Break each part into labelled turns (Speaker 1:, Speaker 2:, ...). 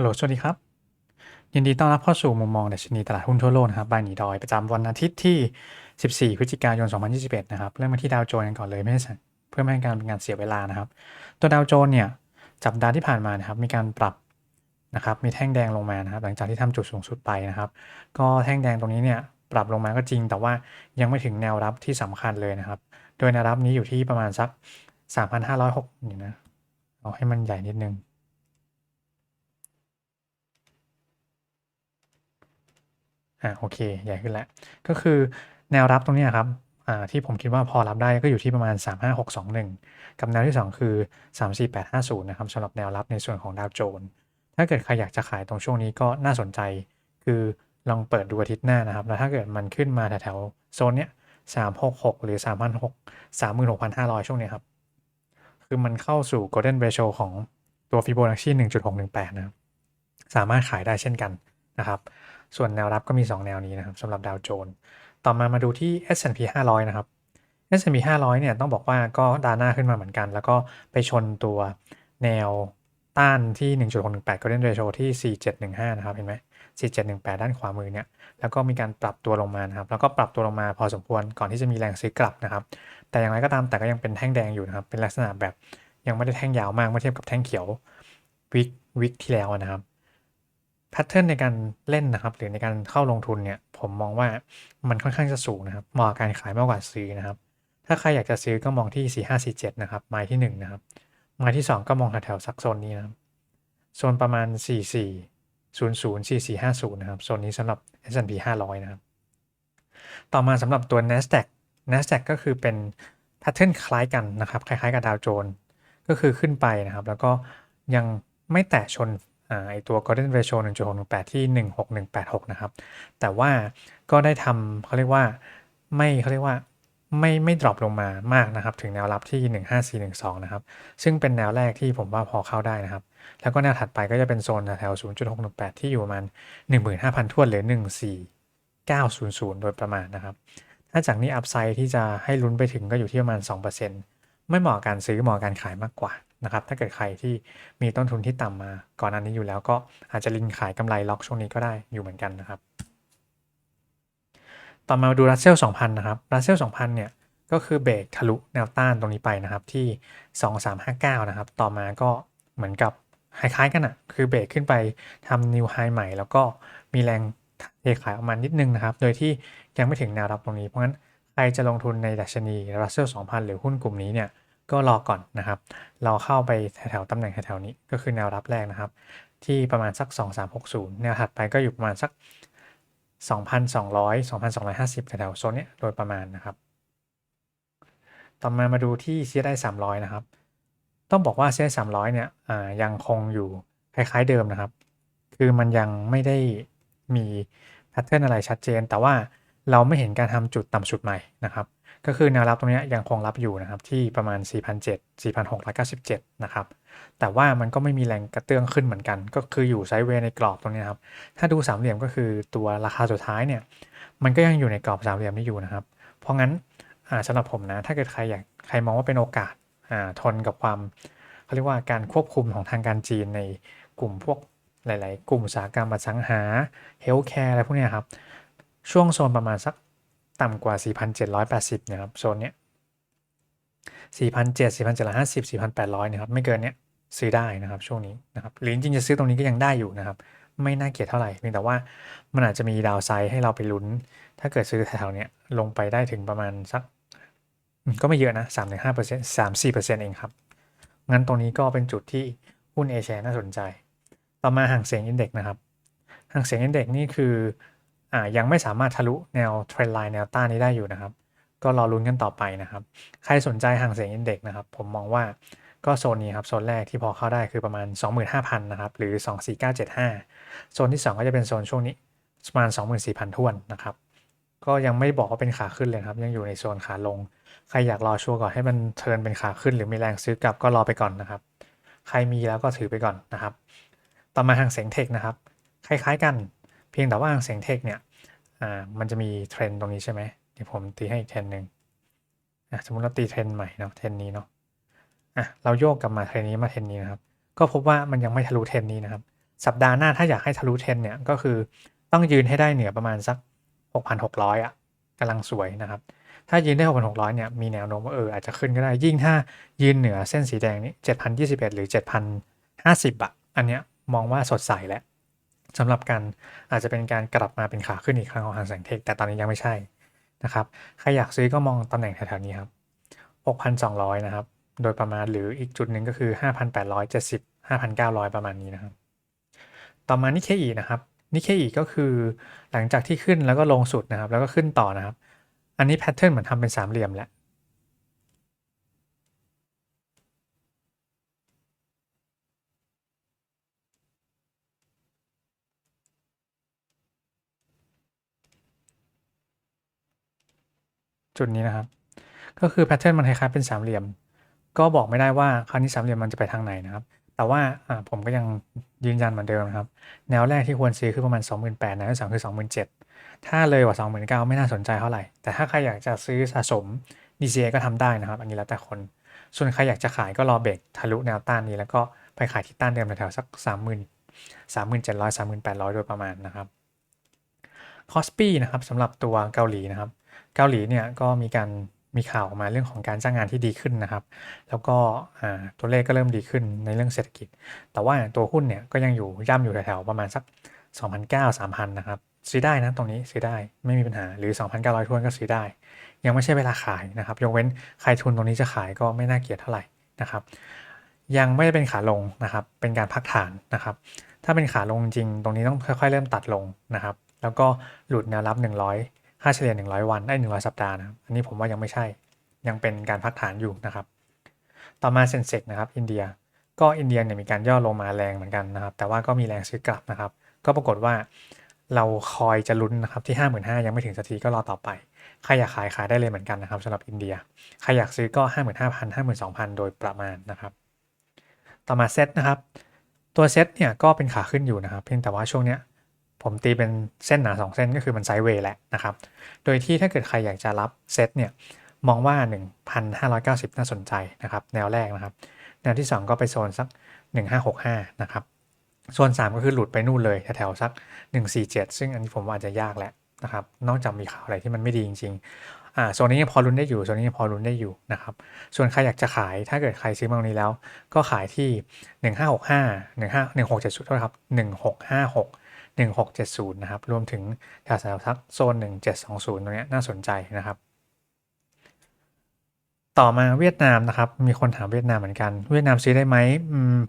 Speaker 1: ฮัลโหล สวัสดีครับ ยินดีต้อนรับเข้าสู่มุมมองดัชนีตลาดหุ้นทั่วโลกนะครับบายหนีดอยประจำวันอาทิตย์ที่ 14 พฤศจิกายน 2021 นะครับ เริ่มมาที่ดาวโจนส์กันก่อนเลยไม่ให้เพื่อไม่ให้การเป็นการเสียเวลานะครับ ตัวดาวโจนส์เนี่ยจับดาที่ผ่านมานะครับ มีการปรับนะครับ มีแท่งแดงลงมานะครับ หลังจากที่ทำจุดสูงสุดไปนะครับ ก็แท่งแดงตรงนี้เนี่ยปรับลงมาก็จริง แต่ว่ายังไม่ถึงแนวรับที่สำคัญเลยนะครับ โดยแนวรับนี้อยู่ที่ประมาณสัก 3,506นี่นะ เอาให้มันใหญ่นิดนึง อ่าโอเคใหญ่ขึ้นแล้ว ก็คือแนวรับตรงนี้ครับอ่าที่ผมคิดว่าพอรับได้ก็อยู่ที่ประมาณ 35621 กับแนวที่ 2 คือ 34850 นะครับสำหรับแนวรับในส่วนของดาวโจนส์ถ้าเกิดใครอยากจะขายตรงช่วงนี้ก็น่าสนใจ คือลองเปิดดูอาทิตย์หน้านะครับ แล้วถ้าเกิดมันขึ้นมาแถวๆโซนเนี้ย366 หรือ 3 6 36,500 ช่วงนี้ครับ คือมันเข้าสู่ golden ratio ของตัว Fibonacci 1.618 นะครับ สามารถขายได้เช่นกันนะครับ ส่วนแนวรับก็มี 2 แนวนี้นะครับสำหรับดาวโจนส์ต่อมามาดูที่ S&P 500 นะครับ S&P 500 เนี่ยต้องบอกว่าก็ดาหน้าขึ้นมาเหมือนกัน แล้วก็ไปชนตัวแนวต้านที่ 1.618 golden ratio ที่ 4715 นะครับ เห็นไหม 4718 ด้านขวามือเนี่ย แล้วก็มีการปรับตัวลงมานะครับ แล้วก็ปรับตัวลงมาพอสมควรก่อนที่จะมีแรงซื้อกลับนะครับ แต่อย่างไรก็ตามแต่ก็ยังเป็นแท่งแดงอยู่นะครับ เป็นลักษณะแบบยังไม่ได้แท่งยาวมากเมื่อเทียบกับแท่งเขียววิกวิกที่แล้วนะครับ แพทเทิร์นในการเล่นนะครับ หรือในการเข้าลงทุนเนี่ย ผมมองว่ามันค่อนข้างจะสูงนะครับเหมาะการขายมากกว่าซื้อนะครับ ถ้าใครอยากจะซื้อก็มองที่ 4547 นะครับไม้ที่ 1 นะครับไม้ที่ 2 ก็มองแถวๆซักโซนนี้นะครับโซนประมาณ 4400 4450 นะครับโซนนี้สำหรับ S&P 500 นะครับ ต่อมาสำหรับตัว NASDAQ NASDAQ ก็คือเป็นแพทเทิร์นคล้ายกันนะครับ คล้ายๆกับดาวโจนส์ก็คือขึ้นไปนะครับ แล้วก็ยังไม่แตะชน ไอตัว golden ratio 1.618 ที่ 16186 นะครับ แต่ว่าก็ได้ทำเขาเรียกว่าไม่เขาเรียกว่าไม่ไม่ดรอปลงมามากนะครับ ถึงแนวรับที่ 15412 นะครับ ซึ่งเป็นแนวแรกที่ผมว่าพอเข้าได้นะครับ แล้วก็แนวถัดไปก็จะเป็นโซนแถว 0.618 ที่อยู่ประมาณ 15,000ทั่วนหรือ 14900 โดยประมาณนะครับ ถ้าจากนี้อัพไซด์ที่จะให้ลุ้นไปถึงก็อยู่ที่ประมาณ 2%ไม่เหมาะการซื้อเหมาะการขายมากกว่า นะครับ ถ้าเกิดใครที่มีต้นทุนที่ต่ำมา ก่อนอันนี้อยู่แล้วก็อาจจะลิงขายกำไรล็อกช่วงนี้ก็ได้อยู่เหมือนกันนะครับ ต่อมาดูรัสเซล2,000 นะครับ รัสเซล2,000 เนี่ยก็คือเบรกทะลุแนวต้านตรงนี้ไปนะครับที่ 2359 นะครับ ต่อมาก็เหมือนกับคล้ายๆกันอะคือเบรกขึ้นไปทำนิวไฮใหม่ แล้วก็มีแรงเทขายออกมานิดนึงนะครับ โดยที่ยังไม่ถึงแนวรับตรงนี้ เพราะงั้นใครจะลงทุนในดัชนีรัสเซล2,000 หรือหุ้นกลุ่มนี้เนี่ย ก็รอก่อนนะครับ เราเข้าไปแถวๆตำแหน่งแถวๆนี้ก็คือแนวรับแรกนะครับ ที่ประมาณสัก 2360 แนวถัดไปก็อยู่ประมาณสัก 2,200 2,250แถวๆโซนนี้โดยประมาณนะครับ ต่อมามาดูที่ CSI 300 นะครับ ต้องบอกว่า CSI 300 เนี่ยยังคงอยู่คล้ายๆเดิมนะครับ คือมันยังไม่ได้มีแพทเทิร์นอะไรชัดเจน แต่ว่าเราไม่เห็นการทำจุดต่ำสุดใหม่นะครับ ก็คือแนวรับตรงนี้ยังคงรับอยู่นะครับที่ประมาณ4,700 4,697 นะครับ แต่ว่ามันก็ไม่มีแรงกระเตื้องขึ้นเหมือนกัน ก็คืออยู่ไซด์เวย์ในกรอบตรงนี้ครับ ถ้าดูสามเหลี่ยมก็คือตัวราคาสุดท้ายเนี่ย มันก็ยังอยู่ในกรอบสามเหลี่ยมนี้อยู่นะครับ เพราะงั้นสำหรับผมนะ ถ้าเกิดใครอยากใครมองว่าเป็นโอกาสทนกับความเขาเรียกว่าการควบคุมของทางการจีนในกลุ่มพวกหลาย ๆ กลุ่มอุตสาหกรรมอสังหาเฮลท์แคร์อะไรพวกนี้ครับ ช่วงโซนประมาณสัก ต่ำกว่า 4,780นะครับโซนเนี้ย4,700 4,750 4,800นะครับไม่เกินเนี้ยซื้อได้นะครับช่วงนี้นะครับหรือจริงๆจะซื้อตรงนี้ก็ยังได้อยู่นะครับ ไม่น่าเกลียดเท่าไหร่เพียงแต่ว่ามันอาจจะมีดาวไซด์ให้เราไปลุ้น ถ้าเกิดซื้อแถวเนี้ยลงไปได้ถึงประมาณสัก ก็ไม่เยอะนะ3-5% 3-4%เองครับงั้นตรงนี้ก็เป็นจุดที่หุ้นเอเชียน่าสนใจ ต่อมาห่างเสียงอินเด็กนะครับห่างเสียงอินเด็กนี่คือ อ่ายังไม่สามารถทะลุแนวเทรนไลน์แนวต้านนี้ได้อยู่นะครับ ก็รอลุ้นกันต่อไปนะครับ ใครสนใจห่างเสียงอินเด็กนะครับ ผมมองว่าก็โซนนี้ครับ โซนแรกที่พอเข้าได้คือประมาณ 25,000 นะครับ หรือ 24975 โซนที่ 2 ก็จะเป็นโซนช่วงนี้ประมาณ 24,000ท้วนนะครับ ก็ยังไม่บอกว่าเป็นขาขึ้นเลยครับ ยังอยู่ในโซนขาลง ใครอยากรอชัวร์ก่อนให้มันเทิร์นเป็นขาขึ้น หรือมีแรงซื้อกลับก็รอไปก่อนนะครับ ใครมีแล้วก็ถือไปก่อนนะครับ ต่อมาห่างเสียงเทคนะครับ คล้ายๆกัน เพียงแต่ว่าเสียงเทคเนี่ยอ่ามันจะมีเทรนตรงนี้ใช่ไหมเดี๋ยวผมตีให้อีกเทรนหนึ่งสมมติเราตีเทรนใหม่เนาะเทรนนี้เนาะอะเราโยกกลับมาเทรนนี้มาเทรนนี้นะครับ ก็พบว่ามันยังไม่ทะลุเทรนนี้นะครับ สัปดาห์หน้าถ้าอยากให้ทะลุเทรนเนี่ยก็คือต้องยืนให้ได้เหนือประมาณสัก 6,600อะกำลังสวยนะครับ ถ้ายืนได้ 6,600เนี่ยมีแนวโน้มว่าเอออาจจะขึ้นก็ได้ยิ่งถ้ายืนเหนือเส้นสีแดงนี้7,021 หรือ 7,050อะอันเนี้ยมองว่าสดใสแล้ว สำหรับการอาจจะเป็นการกลับมาเป็นขาขึ้นอีกครั้งของหางแสงเทค แต่ตอนนี้ยังไม่ใช่นะครับใครอยากซื้อก็มองตำแหน่งแถวๆนี้ครับ 6,200 นะครับ โดยประมาณหรืออีกจุดหนึ่งก็คือ 5,870 5,900 ประมาณนี้นะครับ ต่อมานิเคอีนะครับนิเคอีก็คือหลังจากที่ขึ้นแล้วก็ลงสุดนะครับ แล้วก็ขึ้นต่อนะครับ อันนี้แพทเทิร์นเหมือนทำเป็นสามเหลี่ยมแหละ จุดนี้นะครับ ก็คือแพทเทิร์นมันคล้ายๆเป็นสามเหลี่ยม ก็บอกไม่ได้ว่าคราวนี้สามเหลี่ยมมันจะไปทางไหนนะครับ แต่ว่าผมก็ยังยืนยันเหมือนเดิมนะครับ แนวแรกที่ควรซื้อคือประมาณ 28,000แนวที่สองคือ27,000 ถ้าเลยกว่า 29,000 ไม่น่าสนใจเท่าไหร่ แต่ถ้าใครอยากจะซื้อสะสม DCA ก็ทำได้นะครับ อันนี้แล้วแต่คน ส่วนใครอยากจะขายก็รอเบรกทะลุแนวต้านนี้แล้วก็ไปขายที่ต้านเดิมแถวๆสัก 30,000 3,700 38,000โดยประมาณนะครับคอสปี้นะครับสำหรับตัวเกาหลีนะครับ เกาหลีเนี่ยก็มีการมีข่าวออกมาเรื่องของการจ้างงานที่ดีขึ้นนะครับ แล้วก็ตัวเลขก็เริ่มดีขึ้นในเรื่องเศรษฐกิจ แต่ว่าตัวหุ้นเนี่ยก็ยังอยู่ย่ำอยู่แถวๆประมาณสัก 2,900 3,000 นะครับ ซื้อได้นะตรงนี้ซื้อได้ไม่มีปัญหาหรือ 2,900ทวนก็ซื้อได้ ยังไม่ใช่เวลาขายนะครับ ยกเว้นใครทุนตรงนี้จะขายก็ไม่น่าเกลียดเท่าไหร่นะครับ ยังไม่ได้เป็นขาลงนะครับ เป็นการพักฐานนะครับ ถ้าเป็นขาลงจริงตรงนี้ต้องค่อยๆเริ่มตัดลงนะครับ แล้วก็หลุดแนวรับ 100 ค่าเฉลี่ย 100 วันได้ 100 สัปดาห์นะครับอันนี้ผมว่ายังไม่ใช่ ยังเป็นการพักฐานอยู่นะครับ ต่อมาเซนเซกนะครับ อินเดีย ก็อินเดียเนี่ยมีการย่อลงมาแรงเหมือนกันนะครับ แต่ว่าก็มีแรงซื้อกลับนะครับ ก็ปรากฏว่าเราคอยจะลุ้นนะครับที่ 55,000 ยังไม่ถึงสักทีก็รอต่อไป ใครอยากขายขายได้เลยเหมือนกันนะครับสำหรับอินเดีย ใครอยากซื้อก็ 55,000 52,000 โดยประมาณนะครับ ต่อมาเซตนะครับ ตัวเซตเนี่ยก็เป็นขาขึ้นอยู่นะครับ เพียงแต่ว่าช่วงเนี้ย ผมตีเป็นเส้นหนา2เส้นก็คือมันไซด์เวย์แหละนะครับ โดยที่ถ้าเกิดใครอยากจะรับเซตเนี่ยมองว่า 1,590 น่าสนใจนะครับ แนวแรกนะครับ แนวที่ 2 ก็ไปโซนสัก 1565 นะครับ โซน 3 ก็คือหลุดไปนู่นเลยแถวๆสัก 147 ซึ่งอันนี้ผมว่าอาจจะยากแหละนะครับ นอกจากมีข่าวอะไรที่มันไม่ดีจริงๆอ่าโซนนี้ยังพอรุนได้อยู่ โซนนี้ยังพอรุนได้อยู่นะครับ ส่วนใครอยากจะขาย ถ้าเกิดใครซื้อมาตรงนี้แล้ว ก็ขายที่ 1565 15 1670เท่าครับ 1656 1670 นะครับ รวมถึงแถวๆสักโซน 1720 ตรงนี้น่าสนใจนะครับ ต่อมาเวียดนามนะครับ มีคนถามเวียดนามเหมือนกัน เวียดนามซื้อได้ไหม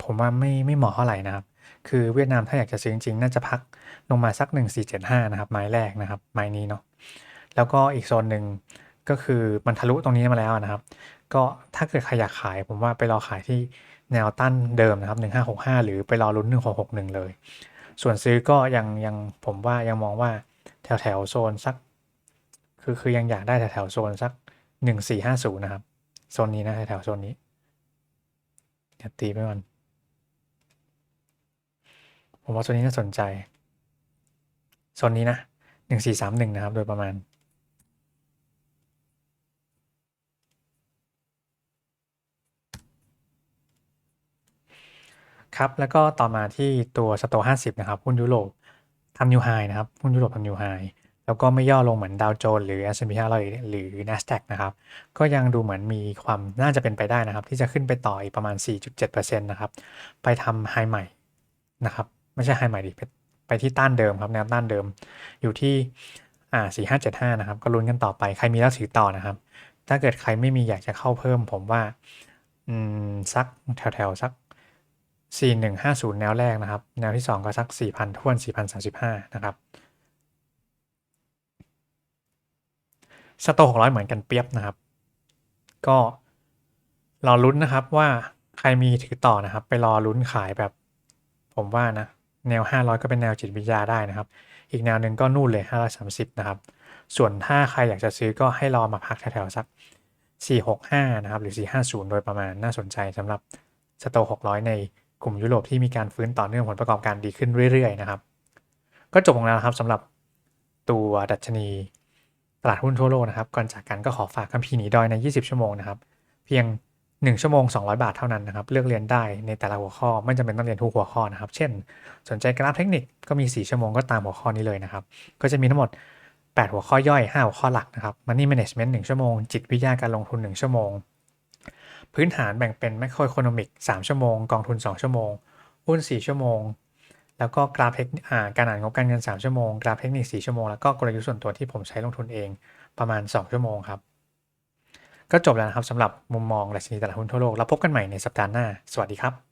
Speaker 1: ผมว่าไม่ไม่เหมาะเท่าไหร่นะครับ คือเวียดนามถ้าอยากจะซื้อจริงๆ น่าจะพักลงมาสัก 1475 นะครับ ไม้แรกนะครับ ไม้นี้เนาะ แล้วก็อีกโซนหนึ่งก็คือมันทะลุตรงนี้มาแล้วนะครับ ก็ถ้าเกิดใครอยากขายผมว่าไปรอขายที่แนวต้านเดิมนะครับ 1565 หรือไปรอลุ้น1661 เลย ส่วนซื้อก็ยังยังผมว่ายังมองว่าแถวแถวโซนสัก คือคือยังอยากได้แถวแถวโซนสักหนึ่งสี่ห้าศูนย์นะครับ โซนนี้นะแถวแถวโซนนี้เดี๋ยวตีไปก่อนผมว่าโซนนี้น่าสนใจโซนนี้นะหนึ่งสี่สามหนึ่งนะครับ โดยประมาณ ครับ แล้วก็ต่อมาที่ตัวสโต50นะครับ หุ้นยุโรปทำนิวไฮนะครับ หุ้นยุโรปทำนิวไฮแล้วก็ไม่ย่อลงเหมือนดาวโจนส์หรือ S&P 500 หรือ NASDAQ นะครับ ก็ยังดูเหมือนมีความน่าจะเป็นไปได้นะครับ ที่จะขึ้นไปต่ออีกประมาณ 4.7%นะครับ ไปทำไฮใหม่นะครับ ไม่ใช่ไฮใหม่ดิไปที่ต้านเดิมครับแนวต้านเดิมอยู่ที่อ่า4575นะครับ ก็ลุ้นกันต่อไป ใครมีแล้วถือต่อนะครับ ถ้าเกิดใครไม่มีอยากจะเข้าเพิ่ม ผมว่า อืม สักแถวๆ สัก 4150 แนวแรกนะครับ แนวที่ 2 ก็สัก 4,000ท้วน 4,035 นะครับ สโต600 เหมือนกันเปียบนะครับ ก็รอลุ้นนะครับว่าใครมีถือต่อนะครับ ไปรอลุ้นขายแบบ ผมว่านะ แนว 500 ก็เป็นแนวจิตวิทยาได้นะครับ อีกแนวหนึ่งก็นู่นเลย 530 นะครับ ส่วนถ้าใครอยากจะซื้อก็ให้รอมาพักแถวๆสัก 465 นะครับ หรือ 450 โดยประมาณน่าสนใจสำหรับสโต600 ใน กลุ่มยุโรปที่มีการฟื้นต่อเนื่องผลประกอบการดีขึ้นเรื่อยๆนะครับ ก็จบลงแล้วครับสำหรับตัวดัชนีตลาดหุ้นทั่วโลกนะครับ ก่อนจากกันก็ขอฝากคัมภีร์หนีดอยใน 20 ชั่วโมงนะครับ เพียง 1 ชั่วโมง 200 บาทเท่านั้นนะครับ เลือกเรียนได้ในแต่ละหัวข้อ ไม่จำเป็นต้องเรียนทุกหัวข้อนะครับ เช่น สนใจกราฟเทคนิคก็มี 4 ชั่วโมงก็ตามหัวข้อนี้เลยนะครับ ก็จะมีทั้งหมด 8 หัวข้อย่อย 5 หัวข้อหลักนะครับ Money Management 1 ชั่วโมง จิตวิทยาการลงทุน 1 ชั่วโมง พื้นฐานแบ่งเป็นแมคโครอิคโนมิก3ชั่วโมง กองทุน 2 ชั่วโมง หุ้น 4 ชั่วโมง แล้วก็กราฟเทคนิคการอ่านงบการเงิน 3 ชั่วโมง กราฟเทคนิค 4 ชั่วโมง แล้วก็กลยุทธ์ส่วนตัวที่ผมใช้ลงทุนเองประมาณ 2 ชั่วโมงครับ ก็จบแล้วนะครับสำหรับมุมมองดัชนีตลาดหุ้นทั่วโลก แล้วพบกันใหม่ในสัปดาห์หน้า สวัสดีครับ